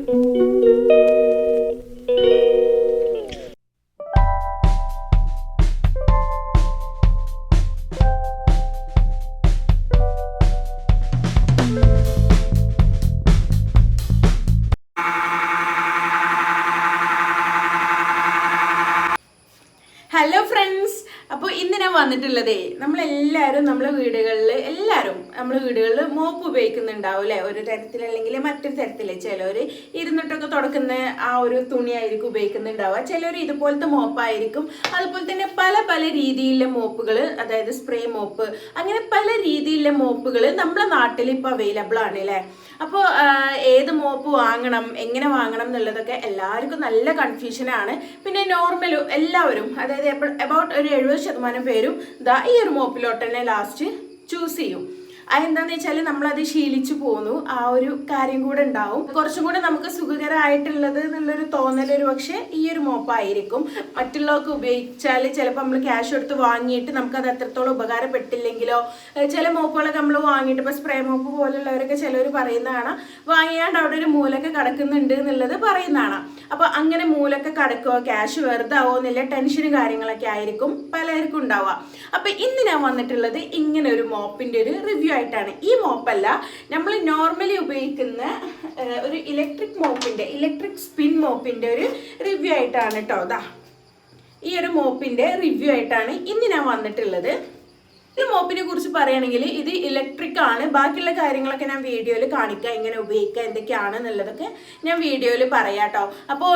Hello friends അപ്പോൾ ഇന്ന് ഞാൻ വന്നിട്ടുള്ളതേ നമ്മളെല്ലാവരും നമ്മളെ വീടുകളിൽ എല്ലാവരും നമ്മൾ വീടുകളിൽ മോപ്പ് ഉപയോഗിക്കുന്നുണ്ടാവും അല്ലേ? ഒരു തരത്തിൽ അല്ലെങ്കിൽ മറ്റൊരു തരത്തിൽ. ചിലർ ഇരുന്നിട്ടൊക്കെ തുടക്കുന്ന ആ ഒരു തുണിയായിരിക്കും ഉപയോഗിക്കുന്നുണ്ടാവുക. ചിലർ ഇതുപോലത്തെ മോപ്പായിരിക്കും. അതുപോലെ തന്നെ പല പല രീതിയിലെ മോപ്പുകൾ അതായത് സ്പ്രേ മോപ്പ് അങ്ങനെ പല രീതിയിലെ മോപ്പുകൾ നമ്മുടെ നാട്ടിൽ ഇപ്പോൾ അവൈലബിൾ ആണ് അല്ലേ? അപ്പോൾ ഏത് മോപ്പ് വാങ്ങണം എങ്ങനെ വാങ്ങണം എന്നുള്ളതൊക്കെ എല്ലാവർക്കും നല്ല കൺഫ്യൂഷനാണ് പിന്നെ നോർമൽ എല്ലാവരും അതായത് എബൌട്ട് ഒരു എഴുപത് ശതമാനം പേരും ദാ ഈ ഒരു മോപ്പിലോട്ട് തന്നെ ലാസ്റ്റ് ചൂസ് ചെയ്യും. അതെന്താന്ന് വെച്ചാൽ നമ്മളത് ശീലിച്ചു പോന്നു. ആ ഒരു കാര്യം കൂടെ ഉണ്ടാവും. കുറച്ചും കൂടെ നമുക്ക് സുഖകരമായിട്ടുള്ളത് എന്നുള്ളൊരു തോന്നൽ ഒരു പക്ഷേ ഈ ഒരു മോപ്പായിരിക്കും. മറ്റുള്ളവർക്ക് ഉപയോഗിച്ചാൽ ചിലപ്പോൾ നമ്മൾ ക്യാഷ് എടുത്ത് വാങ്ങിയിട്ട് നമുക്കത് എത്രത്തോളം ഉപകാരപ്പെട്ടില്ലെങ്കിലോ ചില മോപ്പുകളൊക്കെ നമ്മൾ വാങ്ങിയിട്ട് ഇപ്പോൾ സ്പ്രേ മോപ്പ് പോലുള്ളവരൊക്കെ ചിലർ പറയുന്നതാണ് വാങ്ങിയാണ്ട് അവിടെ ഒരു മൂലൊക്കെ കിടക്കുന്നുണ്ട് എന്നുള്ളത് പറയുന്നതാണ് അപ്പോൾ അങ്ങനെ മൂലൊക്കെ കിടക്കുമോ ക്യാഷ് വെറുതെ ആവോ ടെൻഷനും കാര്യങ്ങളൊക്കെ ആയിരിക്കും പലർക്കും ഉണ്ടാവുക. അപ്പോൾ ഇന്ന് ഞാൻ വന്നിട്ടുള്ളത് ഇങ്ങനെ ഒരു മോപ്പിന്റെ ഒരു റിവ്യൂ ആയിട്ടാണ്. ഈ മോപ്പല്ല നമ്മൾ നോർമലി ഉപയോഗിക്കുന്ന ഒരു ഇലക്ട്രിക് മോപ്പിന്റെ ഇലക്ട്രിക് സ്പിൻ മോപ്പിന്റെ ഒരു റിവ്യൂ ആയിട്ടാണ് കേട്ടോ അതാ ഈ ഒരു മോപ്പിന്റെ റിവ്യൂ ആയിട്ടാണ് ഇന്ന് ഞാൻ വന്നിട്ടുള്ളത്. ഈ മോപ്പിനെ കുറിച്ച് പറയുകയാണെങ്കിൽ ഇത് ഇലക്ട്രിക് ആണ്. ബാക്കിയുള്ള കാര്യങ്ങളൊക്കെ ഞാൻ വീഡിയോയിൽ കാണിക്കാം എങ്ങനെ ഉപയോഗിക്കുക എന്തൊക്കെയാണ് എന്നുള്ളതൊക്കെ ഞാൻ വീഡിയോയിൽ പറയാം കേട്ടോ. അപ്പോൾ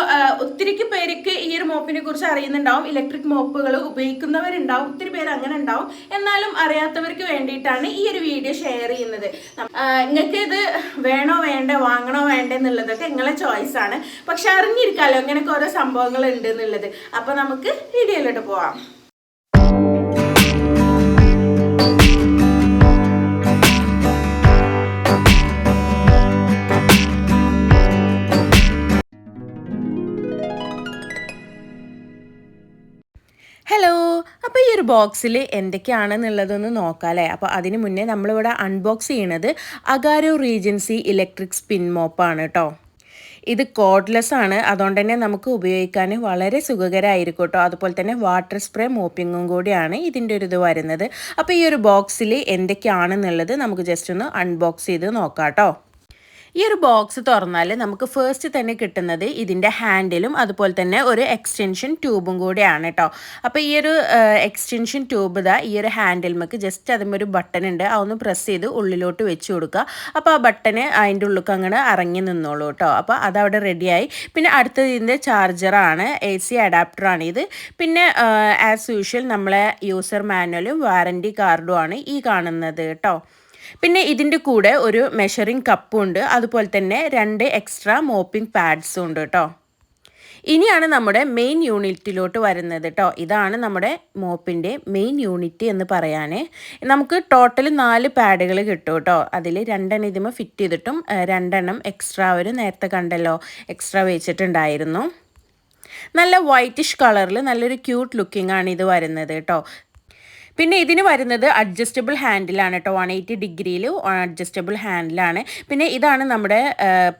ഒത്തിരിക്ക് പേർക്ക് ഈ ഒരു മോപ്പിനെ കുറിച്ച് അറിയുന്നുണ്ടാവും. ഇലക്ട്രിക് മോപ്പുകൾ ഉപയോഗിക്കുന്നവരുണ്ടാവും. ഒത്തിരി പേര് അങ്ങനെ ഉണ്ടാവും. എന്നാലും അറിയാത്തവർക്ക് വേണ്ടിയിട്ടാണ് ഈ ഒരു വീഡിയോ ഷെയർ ചെയ്യുന്നത്. നിങ്ങൾക്ക് ഇത് വേണോ വേണ്ട വാങ്ങണോ വേണ്ട എന്നുള്ളതൊക്കെ നിങ്ങളെ ചോയ്സ് ആണ്. പക്ഷെ അറിഞ്ഞിരിക്കാമല്ലോ ഇങ്ങനെയൊക്കെ ഓരോ സംഭവങ്ങൾ ഉണ്ട് എന്നുള്ളത്. അപ്പോൾ നമുക്ക് വീഡിയോയിലോട്ട് പോവാം. ഹലോ അപ്പോൾ ഈ ഒരു ബോക്സിൽ എന്തൊക്കെയാണെന്നുള്ളതൊന്ന് നോക്കാം അല്ലേ അപ്പോൾ അതിന് മുന്നേ നമ്മളിവിടെ അൺബോക്സ് ചെയ്യണത് അഗാരോ റീജൻസി ഇലക്ട്രിക് സ്പിൻ മോപ്പാണ് കേട്ടോ ഇത് കോഡ്ലെസ് ആണ്. അതുകൊണ്ട് തന്നെ നമുക്ക് ഉപയോഗിക്കാൻ വളരെ സുഖകരമായിരിക്കും കേട്ടോ അതുപോലെ തന്നെ വാട്ടർ സ്പ്രേ മോപ്പിങ്ങും കൂടിയാണ് ഇതിന്റെ ഒരു ഇത് വരുന്നത്. അപ്പോൾ ഈ ഒരു ബോക്സിൽ എന്തൊക്കെയാണെന്നുള്ളത് നമുക്ക് ജസ്റ്റ് ഒന്ന് അൺബോക്സ് ചെയ്ത് നോക്കാം കേട്ടോ ഈ ഒരു ബോക്സ് തുറന്നാൽ നമുക്ക് ഫസ്റ്റ് തന്നെ കിട്ടുന്നത് ഇതിന്റെ ഹാൻഡിലും അതുപോലെ തന്നെ ഒരു എക്സ്റ്റൻഷൻ ട്യൂബും കൂടിയാണ് കേട്ടോ അപ്പോൾ ഈ ഒരു എക്സ്റ്റൻഷൻ ട്യൂബ് ഇതാ ഈ ഒരു ഹാൻഡിൽമക്ക് ജസ്റ്റ് അതിമൊരു ഒരു ബട്ടൺ ഉണ്ട്. അതൊന്ന് പ്രസ് ചെയ്ത് ഉള്ളിലോട്ട് വെച്ച് കൊടുക്കുക. അപ്പോൾ ആ ബട്ടന് അതിന്റെ ഉള്ളിൽ അങ്ങനെ ഇറങ്ങി നിന്നോളൂ കേട്ടോ അപ്പോൾ അതവിടെ റെഡിയായി പിന്നെ അടുത്തത് ഇതിന്റെ ചാർജറാണ് എ സി അഡാപ്റ്ററാണ് ഇത്. പിന്നെ ആസ് യൂഷ്വൽ നമ്മളെ യൂസർ മാനുവലും വാറന്റി കാർഡുമാണ് ഈ കാണുന്നത് കേട്ടോ പിന്നെ ഇതിന്റെ കൂടെ ഒരു മെഷറിംഗ് കപ്പും ഉണ്ട്. അതുപോലെ തന്നെ രണ്ട് എക്സ്ട്രാ മോപ്പിംഗ് പാഡ്സും ഉണ്ട് കേട്ടോ. ഇനിയാണ് നമ്മുടെ മെയിൻ യൂണിറ്റിലോട്ട് വരുന്നത് കേട്ടോ. ഇതാണ് നമ്മുടെ മോപ്പിന്റെ മെയിൻ യൂണിറ്റ് എന്ന് പറയാനേ. നമുക്ക് ടോട്ടൽ നാല് പാഡുകൾ കിട്ടും കേട്ടോ. അതിൽ രണ്ടെണ്ണം ഇതിമ ഫിറ്റ് ചെയ്തിട്ടും രണ്ടെണ്ണം എക്സ്ട്രാ ഒരു നേരത്തെ കണ്ടല്ലോ എക്സ്ട്രാ വെച്ചിട്ടുണ്ടായിരുന്നു. നല്ല വൈറ്റിഷ് കളറിൽ നല്ലൊരു ക്യൂട്ട് ലുക്കിംഗ് ആണ് ഇത് വരുന്നത് കേട്ടോ. പിന്നെ ഇതിന് വരുന്നത് അഡ്ജസ്റ്റബിൾ ഹാൻഡിലാണ് കേട്ടോ വൺ എയ്റ്റി ഡിഗ്രിയിൽ അഡ്ജസ്റ്റബിൾ ഹാൻഡിലാണ് പിന്നെ ഇതാണ് നമ്മുടെ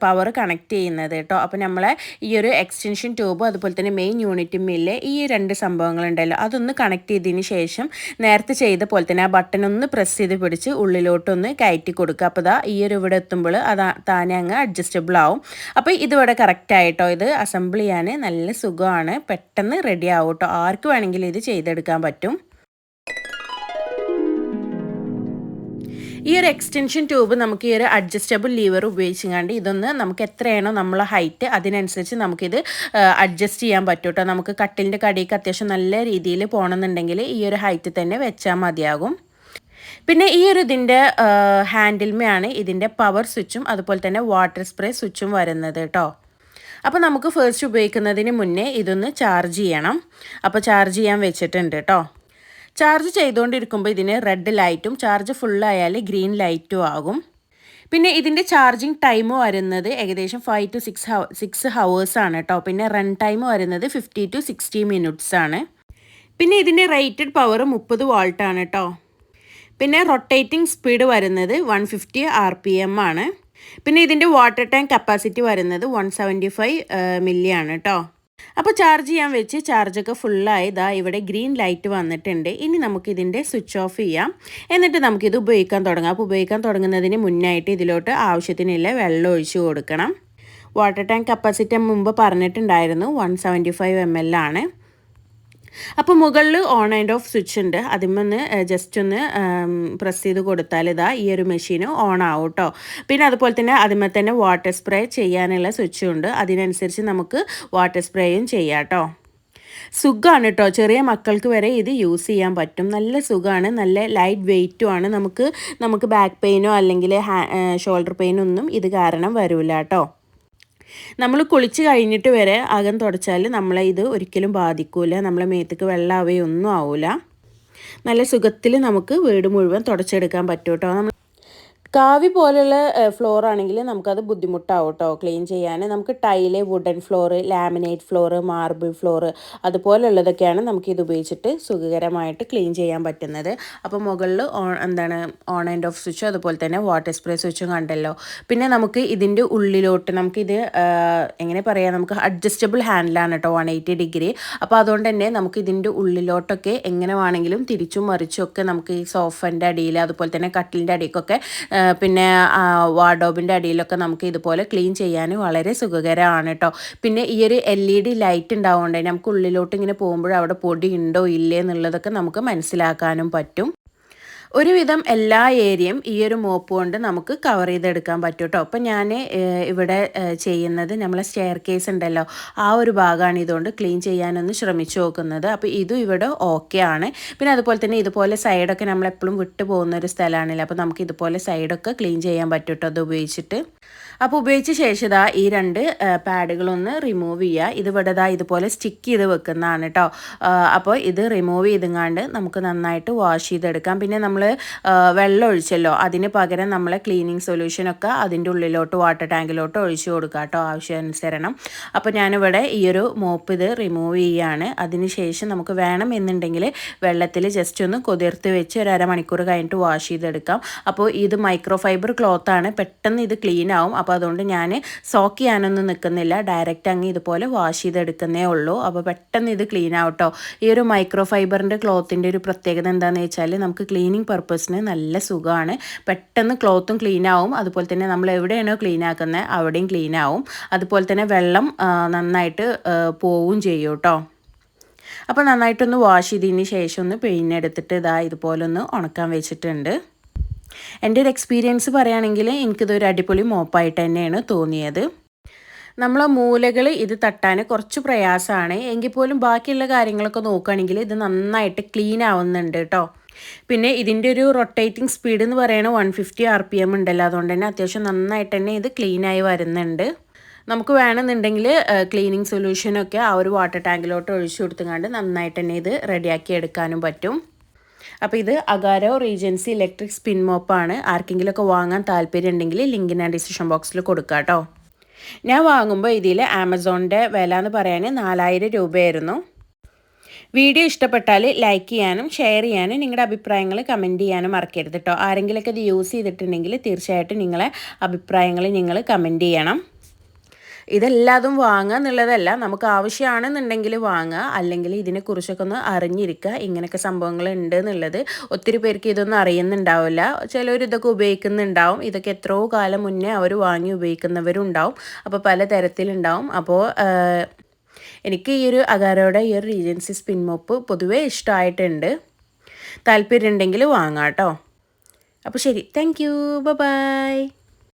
പവർ കണക്ട് ചെയ്യുന്നത് കേട്ടോ അപ്പോൾ നമ്മളെ ഈ ഒരു എക്സ്റ്റൻഷൻ ട്യൂബ് അതുപോലെ തന്നെ മെയിൻ യൂണിറ്റും മില്ല് ഈ രണ്ട് സംഭവങ്ങളുണ്ടല്ലോ അതൊന്ന് കണക്ട് ചെയ്തതിന് ശേഷം നേരത്തെ ചെയ്ത പോലെ തന്നെ ആ ബട്ടൺ ഒന്ന് പ്രസ് ചെയ്ത് പിടിച്ച് ഉള്ളിലോട്ടൊന്ന് കയറ്റി കൊടുക്കുക. അപ്പോൾ ഇതാ ഈ ഒരു ഇവിടെ എത്തുമ്പോൾ അത് താനെ അങ്ങ് അഡ്ജസ്റ്റബിൾ ആവും. അപ്പോൾ ഇതിവിടെ കറക്റ്റായിട്ടോ ഇത് അസംബിൾ ചെയ്യാൻ നല്ല സുഖമാണ്. പെട്ടെന്ന് റെഡി ആവും കേട്ടോ ആർക്ക് വേണമെങ്കിലും ഇത് ചെയ്തെടുക്കാൻ പറ്റും. ഈ ഒരു എക്സ്റ്റൻഷൻ ട്യൂബ് നമുക്ക് ഈ ഒരു അഡ്ജസ്റ്റബിൾ ലീവർ ഉപയോഗിച്ചുകൊണ്ട് ഇതൊന്ന് നമുക്ക് എത്രയാണോ നമ്മളെ ഹൈറ്റ് അതിനനുസരിച്ച് നമുക്കിത് അഡ്ജസ്റ്റ് ചെയ്യാൻ പറ്റും കേട്ടോ നമുക്ക് കട്ടിലിന്റെ കടിയൊക്കെ അത്യാവശ്യം നല്ല രീതിയിൽ പോകണമെന്നുണ്ടെങ്കിൽ ഈ ഒരു ഹൈറ്റ് തന്നെ വെച്ചാൽ മതിയാകും. പിന്നെ ഈ ഒരു ഇതിന്റെ ഹാൻഡിൽമയാണ് ഇതിന്റെ പവർ സ്വിച്ചും അതുപോലെ തന്നെ വാട്ടർ സ്പ്രേ സ്വിച്ചും വരുന്നത് കേട്ടോ അപ്പോൾ നമുക്ക് ഫസ്റ്റ് ഉപയോഗിക്കുന്നതിന് മുന്നേ ഇതൊന്ന് ചാർജ് ചെയ്യണം. അപ്പോൾ ചാർജ് ചെയ്യാൻ വെച്ചിട്ടുണ്ട് കേട്ടോ ചാർജ് ചെയ്തുകൊണ്ടിരിക്കുമ്പോൾ ഇതിന് റെഡ് ലൈറ്റും ചാർജ് ഫുള്ളായാൽ ഗ്രീൻ ലൈറ്റും ആകും. പിന്നെ ഇതിന്റെ ചാർജിങ് ടൈം വരുന്നത് ഏകദേശം five to six hour six hours ആണ് കേട്ടോ പിന്നെ റൺ ടൈം വരുന്നത് ഫിഫ്റ്റി ടു സിക്സ്റ്റി മിനിറ്റ്സ് ആണ്. പിന്നെ ഇതിന്റെ റേറ്റഡ് പവർ മുപ്പത് വോൾട്ടാണ് കേട്ടോ പിന്നെ റൊട്ടേറ്റിംഗ് സ്പീഡ് വരുന്നത് one fifty R P M ആണ്. പിന്നെ ഇതിന്റെ വാട്ടർ ടാങ്ക് കപ്പാസിറ്റി വരുന്നത് വൺ സെവന്റി ഫൈവ് മില്ലി ആണ് കേട്ടോ അപ്പോൾ ചാർജ് ചെയ്യാൻ വെച്ച് ചാർജൊക്കെ ഫുള്ളായി ഇതാ ഇവിടെ ഗ്രീൻ ലൈറ്റ് വന്നിട്ടുണ്ട്. ഇനി നമുക്കിതിന്റെ സ്വിച്ച് ഓഫ് ചെയ്യാം. എന്നിട്ട് നമുക്കിത് ഉപയോഗിക്കാൻ തുടങ്ങാം. അപ്പോൾ ഉപയോഗിക്കാൻ തുടങ്ങുന്നതിന് മുന്നായിട്ട് ഇതിലോട്ട് ആവശ്യത്തിനുള്ള വെള്ളം ഒഴിച്ചു കൊടുക്കണം. വാട്ടർ ടാങ്ക് കപ്പാസിറ്റി മുമ്പ് പറഞ്ഞിട്ടുണ്ടായിരുന്നു one seventy five M L ആണ്. അപ്പോൾ മുകളിൽ ഓൺ ആൻഡ് ഓഫ് സ്വിച്ച് ഉണ്ട്. അതിമൊന്ന് ജസ്റ്റ് ഒന്ന് പ്രസ് ചെയ്ത് കൊടുത്താൽ ഇതാ ഈ ഒരു മെഷീൻ ഓൺ ആവും കേട്ടോ പിന്നെ അതുപോലെ തന്നെ അതിമേ തന്നെ വാട്ടർ സ്പ്രേ ചെയ്യാനുള്ള സ്വിച്ചും ഉണ്ട്. അതിനനുസരിച്ച് നമുക്ക് വാട്ടർ സ്പ്രേയും ചെയ്യാം കേട്ടോ സുഖമാണ് കേട്ടോ ചെറിയ മക്കൾക്ക് വരെ ഇത് യൂസ് ചെയ്യാൻ പറ്റും. നല്ല സുഖമാണ് നല്ല ലൈറ്റ് വെയ്റ്റും ആണ്. നമുക്ക് നമുക്ക് ബാക്ക് പെയിനോ അല്ലെങ്കിൽ ഷോൾഡർ പെയിനോ ഒന്നും ഇത് കാരണം വരില്ല കേട്ടോ നമ്മൾ കുളിച്ച് കഴിഞ്ഞിട്ട് വരെ അകം തുടച്ചാൽ നമ്മളെ ഇത് ഒരിക്കലും ബാധിക്കൂല. നമ്മളെ മേത്തേക്ക് വെള്ളമാവുകയൊന്നും ആവില്ല നല്ല സുഖത്തിൽ നമുക്ക് വീട് മുഴുവൻ തുടച്ചെടുക്കാൻ പറ്റും കേട്ടോ നമ്മൾ കാവി പോലുള്ള ഫ്ലോർ ആണെങ്കിൽ നമുക്കത് ബുദ്ധിമുട്ടാവും കേട്ടോ ക്ലീൻ ചെയ്യാൻ നമുക്ക് tile wooden floor laminate floor marble floor അതുപോലുള്ളതൊക്കെയാണ് നമുക്ക് ഇത് ഉപയോഗിച്ചിട്ട് സുഖകരമായിട്ട് ക്ലീൻ ചെയ്യാൻ പറ്റുന്നത്. അപ്പോൾ മുകളിൽ ഓൺ എന്താണ് ഓൺ ആൻഡ് ഓഫ് സ്വിച്ചും അതുപോലെ തന്നെ വാട്ടർ സ്പ്രേ സ്വിച്ചും കണ്ടല്ലോ. പിന്നെ നമുക്ക് ഇതിന്റെ ഉള്ളിലോട്ട് നമുക്കിത് എങ്ങനെ പറയാം നമുക്ക് അഡ്ജസ്റ്റബിൾ ഹാൻഡിലാണ് കേട്ടോ വൺ എയ്റ്റി ഡിഗ്രി അപ്പോൾ അതുകൊണ്ട് തന്നെ നമുക്ക് ഇതിന്റെ ഉള്ളിലോട്ടൊക്കെ എങ്ങനെ വേണമെങ്കിലും തിരിച്ചും മറിച്ചും ഒക്കെ നമുക്ക് ഈ സോഫന്റെ അടിയിൽ അതുപോലെ തന്നെ കട്ടിലിന്റെ അടിയിലൊക്കെ പിന്നെ വാർഡോബിന്റെ അടിയിലൊക്കെ നമുക്ക് ഇതുപോലെ ക്ലീൻ ചെയ്യാൻ വളരെ സുഖകരമാണ് കേട്ടോ. പിന്നെ ഈ ഒരു എൽ ഇ ഡി ലൈറ്റ് ഉണ്ടാവുകൊണ്ട് നമുക്ക് ഉള്ളിലോട്ട് ഇങ്ങനെ പോകുമ്പോൾ അവിടെ പൊടി ഉണ്ടോ ഇല്ലേ എന്നുള്ളതൊക്കെ നമുക്ക് മനസ്സിലാക്കാനും പറ്റും. ഒരുവിധം എല്ലാ ഏരിയയും ഈ ഒരു മോപ്പ് കൊണ്ട് നമുക്ക് കവർ ചെയ്തെടുക്കാൻ പറ്റും കേട്ടോ അപ്പം ഞാൻ ഇവിടെ ചെയ്യുന്നത് നമ്മളെ സ്റ്റെയർ കേസ് ഉണ്ടല്ലോ. ആ ഒരു ഭാഗമാണ് ഇതുകൊണ്ട് ക്ലീൻ ചെയ്യാനൊന്ന് ശ്രമിച്ചു നോക്കുന്നത്. അപ്പോൾ ഇതും ഇവിടെ ഓക്കെ ആണ്. പിന്നെ അതുപോലെ തന്നെ ഇതുപോലെ സൈഡൊക്കെ നമ്മൾ എപ്പോഴും വിട്ടു പോകുന്ന ഒരു സ്ഥലമാണല്ലോ. അപ്പോൾ നമുക്ക് ഇതുപോലെ സൈഡൊക്കെ ക്ലീൻ ചെയ്യാൻ പറ്റും കേട്ടോ അത് ഉപയോഗിച്ചിട്ട്. അപ്പോൾ ഉപയോഗിച്ച ശേഷം ഇതാ ഈ രണ്ട് പാഡുകളൊന്ന് റിമൂവ് ചെയ്യുക ഇത് ഇവിടെ ഇതാ ഇതുപോലെ സ്റ്റിക്ക് ചെയ്ത് വെക്കുന്നതാണ് കേട്ടോ അപ്പോൾ ഇത് റിമൂവ് ചെയ്തുങ്ങാണ്ട് നമുക്ക് നന്നായിട്ട് വാഷ് ചെയ്തെടുക്കാം. പിന്നെ നമ്മൾ വെള്ളം ഒഴിച്ചല്ലോ അതിന് പകരം നമ്മൾ ക്ലീനിങ് സൊല്യൂഷനൊക്കെ അതിന്റെ ഉള്ളിലോട്ട് വാട്ടർ ടാങ്കിലോട്ട് ഒഴിച്ചു കൊടുക്കുക കേട്ടോ ആവശ്യാനുസരണം. അപ്പോൾ ഞാനിവിടെ ഈ ഒരു മോപ്പ് ഇത് റിമൂവ് ചെയ്യുകയാണ് അതിന് ശേഷം നമുക്ക് വേണം എന്നുണ്ടെങ്കിൽ വെള്ളത്തിൽ ജസ്റ്റ് ഒന്ന് കുതിർത്ത് വെച്ച് ഒരു അരമണിക്കൂർ കഴിഞ്ഞിട്ട് വാഷ് ചെയ്തെടുക്കാം. അപ്പോൾ ഇത് മൈക്രോ ഫൈബർ ആണ്. പെട്ടെന്ന് ഇത് ക്ലീൻ ആവും. അപ്പോൾ അതുകൊണ്ട് ഞാൻ സോക്ക് ചെയ്യാനൊന്നും നിൽക്കുന്നില്ല. ഡയറക്റ്റ് അങ്ങ് ഇതുപോലെ വാഷ് ചെയ്തെടുക്കുന്നേ ഉള്ളൂ. അപ്പോൾ പെട്ടെന്ന് ഇത് ക്ലീൻ ആവട്ടോ. ഈ ഒരു മൈക്രോ ഫൈബറിന്റെ ക്ലോത്തിന്റെ ഒരു പ്രത്യേകത എന്താണെന്ന് വെച്ചാൽ നമുക്ക് ക്ലീനിങ് പർപ്പസിന് നല്ല സുഖമാണ് പെട്ടെന്ന് ക്ലോത്തും ക്ലീൻ ആവും. അതുപോലെ തന്നെ നമ്മൾ എവിടെയാണോ ക്ലീൻ ആക്കുന്നത് അവിടെയും ക്ലീൻ ആവും. അതുപോലെ തന്നെ വെള്ളം നന്നായിട്ട് പോവും ചെയ്യും കേട്ടോ അപ്പോൾ നന്നായിട്ടൊന്ന് വാഷ് ചെയ്തതിന് ശേഷം ഒന്ന് പെയിനെടുത്തിട്ട് ഇതാ ഇതുപോലെ ഒന്ന് ഉണക്കാൻ വെച്ചിട്ടുണ്ട്. എന്റെ ഒരു എക്സ്പീരിയൻസ് പറയുകയാണെങ്കിൽ എനിക്കിതൊരു അടിപൊളി മോപ്പായിട്ട് തന്നെയാണ് തോന്നിയത്. നമ്മളെ മൂലകൾ ഇത് തട്ടാൻ കുറച്ച് പ്രയാസമാണ്. എങ്കിൽ പോലും ബാക്കിയുള്ള കാര്യങ്ങളൊക്കെ നോക്കുകയാണെങ്കിൽ ഇത് നന്നായിട്ട് ക്ലീൻ ആവുന്നുണ്ട് കേട്ടോ പിന്നെ ഇതിന്റെ ഒരു റൊട്ടേറ്റിംഗ് സ്പീഡ് എന്ന് പറയുന്നത് one fifty R P M ഉണ്ടല്ലോ. അതുകൊണ്ട് തന്നെ അത്യാവശ്യം നന്നായിട്ട് തന്നെ ഇത് ക്ലീനായി വരുന്നുണ്ട്. നമുക്ക് വേണമെന്നുണ്ടെങ്കിൽ ക്ലീനിങ് സൊല്യൂഷനൊക്കെ ആ ഒരു വാട്ടർ ടാങ്കിലോട്ട് ഒഴിച്ചു കൊടുത്തുകൊണ്ട് നന്നായിട്ട് തന്നെ ഇത് റെഡിയാക്കി എടുക്കാനും പറ്റും. അപ്പോൾ ഇത് അഗാരോ റീജൻസി ഇലക്ട്രിക് സ്പിൻ മോപ്പാണ് ആർക്കെങ്കിലുമൊക്കെ വാങ്ങാൻ താല്പര്യം ഉണ്ടെങ്കിൽ ലിങ്ക് ഞാൻ ഡിസ്ക്രിപ്ഷൻ ബോക്സിൽ കൊടുക്കാം കേട്ടോ. ഞാൻ വാങ്ങുമ്പോൾ ഇതിൽ ആമസോണിന്റെ വില എന്ന് പറയാൻ നാലായിരം രൂപയായിരുന്നു. വീഡിയോ ഇഷ്ടപ്പെട്ടാൽ ലൈക്ക് ചെയ്യാനും ഷെയർ ചെയ്യാനും നിങ്ങളുടെ അഭിപ്രായങ്ങൾ കമന്റ് ചെയ്യാനും മറക്കരുത് കേട്ടോ ആരെങ്കിലുമൊക്കെ ഇത് യൂസ് ചെയ്തിട്ടുണ്ടെങ്കിൽ തീർച്ചയായിട്ടും നിങ്ങളെ അഭിപ്രായങ്ങൾ നിങ്ങൾ കമന്റ് ചെയ്യണം. ഇതെല്ലാതും വാങ്ങുക എന്നുള്ളതല്ല നമുക്ക് ആവശ്യമാണെന്നുണ്ടെങ്കിൽ വാങ്ങുക അല്ലെങ്കിൽ ഇതിനെക്കുറിച്ചൊക്കെ ഒന്ന് അറിഞ്ഞിരിക്കുക. ഇങ്ങനെയൊക്കെ സംഭവങ്ങൾ ഉണ്ട് എന്നുള്ളത് ഒത്തിരി പേർക്ക് ഇതൊന്നും അറിയുന്നുണ്ടാവില്ല. ചിലർ ഇതൊക്കെ ഉപയോഗിക്കുന്നുണ്ടാവും. ഇതൊക്കെ എത്രയോ കാലം മുന്നേ അവർ വാങ്ങി ഉപയോഗിക്കുന്നവരും ഉണ്ടാവും അപ്പോൾ പല തരത്തിലുണ്ടാവും അപ്പോൾ എനിക്ക് ഈ ഒരു അഗാരോയുടെ ഈ ഒരു റീജൻസി സ്പിൻ മോപ്പ് പൊതുവേ ഇഷ്ടമായിട്ടുണ്ട്. താല്പര്യം ഉണ്ടെങ്കിൽ വാങ്ങാം കേട്ടോ. അപ്പോൾ ശരി. Thank you by